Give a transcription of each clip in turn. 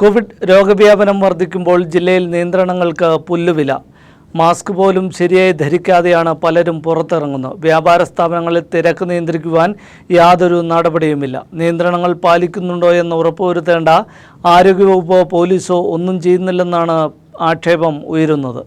Covid രോഗവ്യാപനം വർദ്ധിക്കുമ്പോൾ ജില്ലയിൽ നിയന്ത്രണങ്ങൾക്ക് പുല്ലുവില. മാസ്ക് പോലും ശരിയായി ധരിക്കാതെയാണ് പലരും പുറത്തിറങ്ങുന്നത്. വ്യാപാര സ്ഥാപനങ്ങളിൽ തിരക്ക് നിയന്ത്രിക്കുവാൻ യാതൊരു നടപടിയുമില്ല. നിയന്ത്രണങ്ങൾ പാലിക്കുന്നുണ്ടോ എന്ന് ഉറപ്പുവരുത്തേണ്ട ആരോഗ്യവകുപ്പോ പോലീസോ ഒന്നും ചെയ്യുന്നില്ലെന്നാണ് ആക്ഷേപം ഉയരുന്നത്.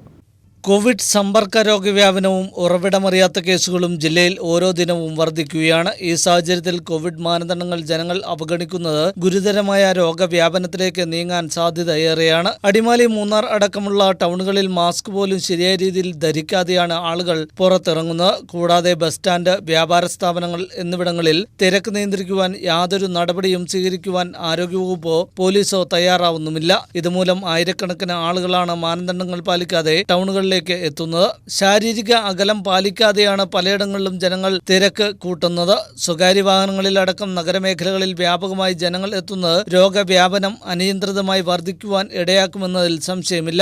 കോവിഡ് സമ്പർക്ക രോഗവ്യാപനവും ഉറവിടമറിയാത്ത കേസുകളും ജില്ലയിൽ ഓരോ ദിനവും വർദ്ധിക്കുകയാണ് ഈ സാഹചര്യത്തിൽ കോവിഡ് മാനദണ്ഡങ്ങൾ ജനങ്ങൾ അവഗണിക്കുന്നത് ഗുരുതരമായ രോഗവ്യാപനത്തിലേക്ക് നീങ്ങാൻ സാധ്യത ഏറെയാണ് അടിമാലി മൂന്നാർ അടക്കമുള്ള ടൗണുകളിൽ മാസ്ക് പോലും ശരിയായ രീതിയിൽ ധരിക്കാതെയാണ് ആളുകൾ പുറത്തിറങ്ങുന്നത്. കൂടാതെ ബസ് സ്റ്റാൻഡ് വ്യാപാര സ്ഥാപനങ്ങൾ എന്നിവിടങ്ങളിൽ തിരക്ക് നിയന്ത്രിക്കുവാൻ യാതൊരു നടപടിയും സ്വീകരിക്കുവാൻ ആരോഗ്യവകുപ്പോ പോലീസോ തയ്യാറാവുന്നുമില്ല. ഇതുമൂലം ആയിരക്കണക്കിന് ആളുകളാണ് മാനദണ്ഡങ്ങൾ പാലിക്കാതെ ടൗണുകളിലേക്ക് എത്തുന്നത്. ശാരീരിക അകലം പാലിക്കാതെയാണ് പലയിടങ്ങളിലും ജനങ്ങൾ തിരക്ക് കൂട്ടുന്നത്. സ്വകാര്യ വാഹനങ്ങളിലടക്കം നഗരമേഖലകളിൽ വ്യാപകമായി ജനങ്ങൾ എത്തുന്നത് രോഗവ്യാപനം അനിയന്ത്രിതമായി വർദ്ധിക്കുവാൻ ഇടയാക്കുമെന്നതിൽ സംശയമില്ല.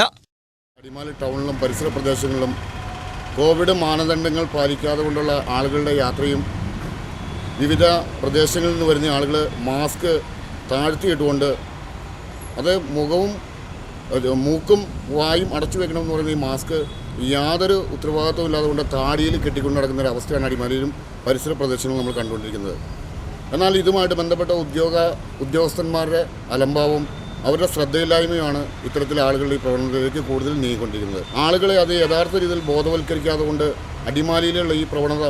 അടിമാലി ടൗണിലും പരിസര പ്രദേശങ്ങളിലും കോവിഡ് മാനദണ്ഡങ്ങൾ പാലിക്കാതെ കൊണ്ടുള്ള ആളുകളുടെ യാത്രയും വിവിധ പ്രദേശങ്ങളിൽ നിന്ന് വരുന്ന ആളുകൾ മാസ്ക് താഴ്ത്തിയിട്ടുകൊണ്ട് അത് മുഖവും മൂക്കും വായും അടച്ചു വെക്കണമെന്ന് പറയുന്ന ഈ മാസ്ക് യാതൊരു ഉത്തരവാദിത്വം ഇല്ലാതെ കൊണ്ട് താടിയിൽ കെട്ടിക്കൊണ്ട് നടക്കുന്ന ഒരു അവസ്ഥയാണ് അടിമാലിയിലും പരിസര പ്രദേശങ്ങളും നമ്മൾ കണ്ടുകൊണ്ടിരിക്കുന്നത്. എന്നാൽ ഇതുമായിട്ട് ബന്ധപ്പെട്ട ഉദ്യോഗ ഉദ്യോഗസ്ഥന്മാരുടെ അലംഭാവം അവരുടെ ശ്രദ്ധയില്ലായ്മയാണ് ഇത്തരത്തിൽ ആളുകൾ ഈ പ്രവണതയിലേക്ക് കൂടുതൽ നീങ്ങിക്കൊണ്ടിരിക്കുന്നത്. ആളുകളെ അത് യഥാർത്ഥ രീതിയിൽ ബോധവൽക്കരിക്കാതെ കൊണ്ട് അടിമാലിയിലുള്ള ഈ പ്രവണത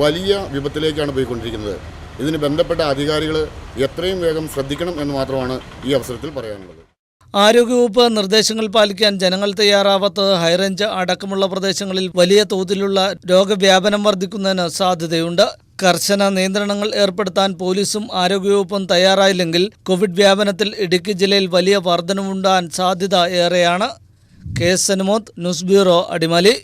വലിയ വിപത്തിലേക്കാണ് പോയിക്കൊണ്ടിരിക്കുന്നത്. ഇതിന് ബന്ധപ്പെട്ട അധികാരികൾ എത്രയും വേഗം ശ്രദ്ധിക്കണം എന്ന് മാത്രമാണ് ഈ അവസരത്തിൽ പറയാനുള്ളത്. ആരോഗ്യവകുപ്പ് നിർദ്ദേശങ്ങൾ പാലിക്കാൻ ജനങ്ങൾ തയ്യാറാവാത്തത് ഹൈറേഞ്ച് അടക്കമുള്ള പ്രദേശങ്ങളിൽ വലിയ തോതിലുള്ള രോഗവ്യാപനം വർദ്ധിക്കുന്നതിന് സാധ്യതയുണ്ട്. കർശന നിയന്ത്രണങ്ങൾ ഏർപ്പെടുത്താൻ പോലീസും ആരോഗ്യവകുപ്പും തയ്യാറായില്ലെങ്കിൽ കോവിഡ് വ്യാപനത്തിൽ ഇടുക്കി ജില്ലയിൽ വലിയ വർധനവുണ്ടാകാൻ സാധ്യത ഏറെയാണ്. K S Anumod news bureau Adimali.